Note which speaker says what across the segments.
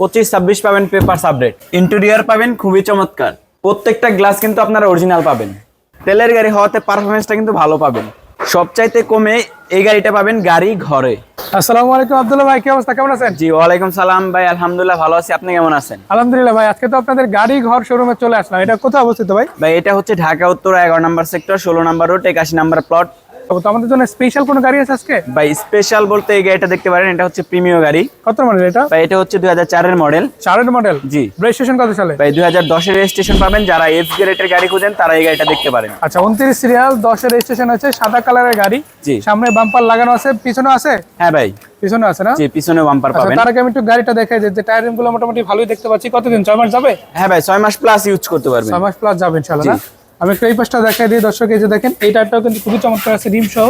Speaker 1: পঁচিশ ছাব্বিশ পাবেন পেপার আপডেট। ইন্টেরিয়ার পাবেন খুবই চমৎকার। প্রত্যেকটা গ্লাস কিন্তু আপনারা অরিজিনাল পাবেন। তেলের গাড়ি হওয়াতে পারফরমেন্সটা কিন্তু ভালো পাবেন। সবচাইতে কমে এই গাড়িটা পাবেন গাড়ি ঘরে।
Speaker 2: আসসালামু আলাইকুম আব্দুল্লাহ ভাই কি অবস্থা? কেমন আছেন?
Speaker 1: জি ওয়ালাইকুম সালাম ভাই আলহামদুলিল্লাহ ভালো আছি। আপনি কেমন আছেন?
Speaker 2: আলহামদুলিল্লাহ ভাই আজকে তো আপনাদের গাড়ি ঘর শোরুমে চলে আসলাম। এটা কোথায় অবস্থিত ভাই?
Speaker 1: ভাই এটা হচ্ছে ঢাকা উত্তর এগারো নম্বর সেক্টর ষোলো নম্বর রোড একাশি নম্বর প্লট
Speaker 2: তো আমাদের জন্য স্পেশাল কোনো গাড়ি আছে আজকে?
Speaker 1: ভাই স্পেশাল বলতে এই গাড়িটা দেখতে পারেন এটা হচ্ছে প্রিমিয় গাড়ি।
Speaker 2: কত মডেল এটা?
Speaker 1: ভাই এটা হচ্ছে দুই হাজার চারের মডেল
Speaker 2: চারের মডেল
Speaker 1: জি।
Speaker 2: রেজিস্ট্রেশন কত সালে?
Speaker 1: ভাই দুই হাজার দশের রেজিস্ট্রেশন পাবেন যারা এফ গ্রেডের গাড়ি খুঁজেন তারা এই গাড়িটা দেখতে পারেন।
Speaker 2: আচ্ছা উনত্রিশ সিরিয়াল দশের রেজিস্ট্রেশন আছে সাদা কালারের গাড়ি।
Speaker 1: জি।
Speaker 2: সামনে বাম্পার লাগানো আছে পিছনে আছে?
Speaker 1: হ্যাঁ ভাই।
Speaker 2: পিছনে আছে না?
Speaker 1: জি পিছনে বাম্পার
Speaker 2: আচ্ছা
Speaker 1: পাবেন।
Speaker 2: তার আগে আমি একটু গাড়িটা দেখাই যে টায়ারগুলো মোটামুটি ভালোই দেখতে পাচ্ছি। কতদিন ছয় মাস যাবে?
Speaker 1: হ্যাঁ ভাই ছয় মাস প্লাস ইউজ করতে পারবেন।
Speaker 2: ছয় মাস প্লাস যাবে। না? আমি একটু এই পাশটা দেখাই দিই দর্শক এই যে দেখেন এই টায়ারটাও কিন্তু খুবই চমৎকার আছে রিম সহ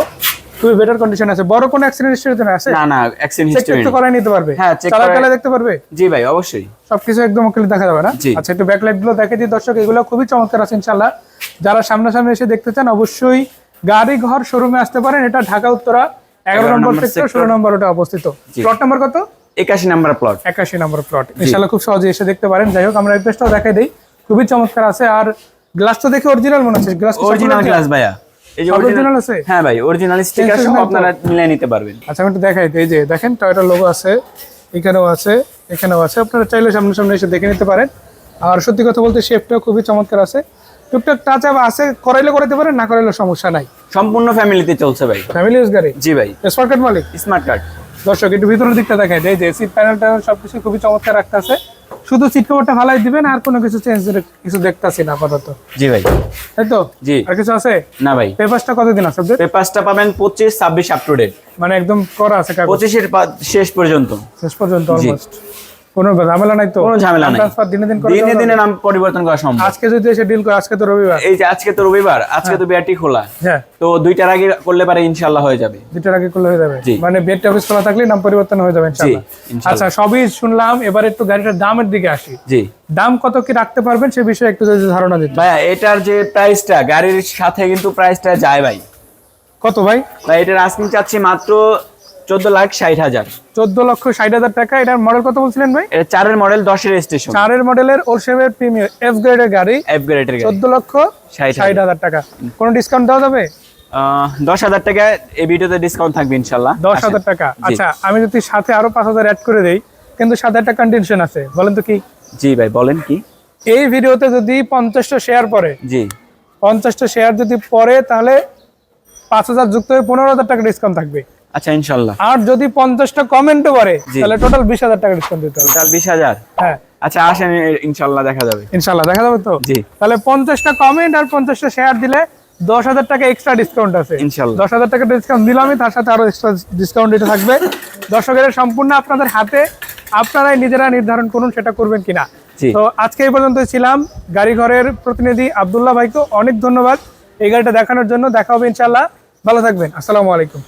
Speaker 2: খুবই বেটার কন্ডিশন আছে। বড় কোনো অ্যাক্সিডেন্ট হিস্টরি হিস্ট্রি আছে?
Speaker 1: না না অ্যাক্সিডেন্ট
Speaker 2: চেক
Speaker 1: হিস্টরি
Speaker 2: তো করাই নিতে পারবে।
Speaker 1: হ্যাঁ,
Speaker 2: চালা
Speaker 1: করাই-
Speaker 2: দেখতে পারবে?
Speaker 1: জি ভাই অবশ্যই।
Speaker 2: সবকিছু একদম ওকে দেখা যাবে না? আচ্ছা একটু ব্যাকলাইটগুলো দেখে দিই দর্শক এগুলো খুবই চমৎকার আছে ইনশাল্লাহ যারা সামনাসামনি এসে দেখতে চান অবশ্যই গাড়ি ঘর শোরুমে আসতে পারেন। এটা ঢাকা উত্তরা এগারো নম্বর সেক্টর ষোলো নম্বর ওটা অবস্থিত। প্লট নাম্বার কত?
Speaker 1: একাশি নাম্বার প্লট
Speaker 2: একাশি নম্বর প্লট ইনশাল্লাহ খুব সহজে এসে দেখতে পারেন। যাই হোক আমরা অ্যাড্রেসটাও দেখাই দিই। খুবই চমৎকার আছে। আর গ্লাস তো দেখে অরিজিনাল মনে হচ্ছে। গ্লাস
Speaker 1: অরিজিনাল গ্লাস ভাইয়া। এই যে অরিজিনাল
Speaker 2: আছে?
Speaker 1: হ্যাঁ ভাই অরিজিনাল স্টিকার সহ আপনারা মিলিয়ে নিতে পারবেন।
Speaker 2: আচ্ছা আমি একটু দেখাই এই যে দেখেন টয়টার লোগো আছে এখানেও আছে এখানেও আছে। আপনারা চাইলে সামনে সামনে এসে দেখে নিতে পারেন। আর সত্যি কথা বলতে শেপটাও খুবই চমৎকার আছে। টুকটাক টাচ আপ আছে করাইলে করাইতে পারেন না করাইলে সমস্যা নাই।
Speaker 1: সম্পূর্ণ ফ্যামিলিতে চলছে ভাই।
Speaker 2: ফ্যামিলি ইউজ গাড়ি?
Speaker 1: জি ভাই।
Speaker 2: স্মার্ট কার্ড মালিক?
Speaker 1: স্মার্ট কার্ড
Speaker 2: দর্শক একটু ভিতরের দিকটা দেখাই দেয় যে সিট প্যানেল ট্যানেল সবকিছু খুবই চমৎকার রাখতে আছে শুধু সিট কভারটা ভালাই দিবেন আর কোনো কিছু চেঞ্জ কিছু দেখতাছি না আপাতত।
Speaker 1: জি ভাই।
Speaker 2: তাই তো?
Speaker 1: জি।
Speaker 2: আর কিছু আছে?
Speaker 1: না ভাই।
Speaker 2: পেপারসটা কতদিন আছে?
Speaker 1: পেপারসটা পাবেন পঁচিশ ছাব্বিশ আপ টু ডেট
Speaker 2: মানে একদম করা আছে কাগজ।
Speaker 1: 25 এর শেষ পর্যন্ত।
Speaker 2: শেষ পর্যন্ত অলমোস্ট কোনো ঝামেলা নাই তো?
Speaker 1: কোনো ঝামেলা নাই।
Speaker 2: দিনে দিন
Speaker 1: দিনে দিনে নাম পরিবর্তন করা সম্ভব।
Speaker 2: আজকে যদি এসে ডিল করে আজকে তো রবিবার।
Speaker 1: এই যে আজকে তো রবিবার আজকে তো বিআরটি খোলা।
Speaker 2: হ্যাঁ।
Speaker 1: তো দুইটার আগে করলে পারে ইনশাল্লাহ হয়ে যাবে।
Speaker 2: দুটার আগে করলে হয়ে যাবে। মানে অফিস খোলা থাকলে নাম পরিবর্তন হয়ে যাবে ইনশাআল্লাহ।
Speaker 1: ইনশাআল্লাহ।
Speaker 2: আচ্ছা সবই শুনলাম এবার একটু গাড়িটার দামের দিকে আসি।
Speaker 1: জি।
Speaker 2: দাম কত কি রাখতে পারবেন সে বিষয়ে একটু যদি ধারণা দিতে।
Speaker 1: ভাইয়া এটার যে প্রাইসটা গাড়ির সাথে কিন্তু প্রাইসটা যায় ভাই।
Speaker 2: কত ভাই?
Speaker 1: ভাই এটার আস্কিং চাচ্ছি মাত্র চোদ্দ লাখ ষাট হাজার।
Speaker 2: চোদ্দ লক্ষ ষাট হাজার টাকা। এটার মডেল কত বলছিলেন ভাই?
Speaker 1: এটা চারের মডেল দশের স্টেশন
Speaker 2: চারের মডেলের ওলসেভের প্রিমিয়ার এফ গ্রেডের গাড়ি।
Speaker 1: এফ গ্রেডের
Speaker 2: চোদ্দ লক্ষ
Speaker 1: ষাট
Speaker 2: হাজার। টাকা। কোনো ডিসকাউন্ট দেওয়া যাবে?
Speaker 1: দশ হাজার টাকা এই ভিডিওতে ডিসকাউন্ট থাকবে ইনশাল্লাহ।
Speaker 2: দশ হাজার টাকা। আচ্ছা আমি যদি সাথে আরও পাঁচ হাজার অ্যাড করে দেই কিন্তু সাথে একটা কন্ডিশন আছে। বলেন তো কি?
Speaker 1: জি ভাই বলেন কি?
Speaker 2: এই ভিডিওতে যদি পঞ্চাশটা শেয়ার পরে
Speaker 1: জি।
Speaker 2: পঞ্চাশটা শেয়ার যদি পরে তাহলে পাঁচ হাজার যুক্ত হয়ে পনেরো হাজার টাকা ডিসকাউন্ট থাকবে।
Speaker 1: আচ্ছা ইনশাল্লাহ।
Speaker 2: আর যদি পঞ্চাশটা কমেন্টও করে তাহলে টোটাল বিশ হাজার টাকা ডিসকাউন্ট দিতে হবে।
Speaker 1: টোটাল বিশ হাজার?
Speaker 2: হ্যাঁ।
Speaker 1: আচ্ছা আসেন ইনশাল্লাহ দেখা যাবে।
Speaker 2: ইনশাল্লাহ দেখা যাবে তো?
Speaker 1: জি।
Speaker 2: তাহলে পঞ্চাশটা কমেন্ট আর পঞ্চাশটা শেয়ার দিলে দশ হাজার টাকা এক্সট্রা ডিসকাউন্ট আছে।
Speaker 1: ইনশাল্লাহ।
Speaker 2: দশ হাজার টাকা ডিসকাউন্ট দিলামই তার সাথে আরও এক্সট্রা ডিসকাউন্ট দিতে থাকবে। দর্শকের সম্পূর্ণ আপনাদের হাতে আপনারাই নিজেরা নির্ধারণ করুন সেটা করবেন কিনা। তো আজকে এই পর্যন্ত ছিলাম। গাড়ি ঘরের প্রতিনিধি আবদুল্লাহ ভাইকে অনেক ধন্যবাদ এই গাড়িটা দেখানোর জন্য। দেখা হবে ইনশাল্লাহ। ভালো থাকবেন। আসসালামু আলাইকুম।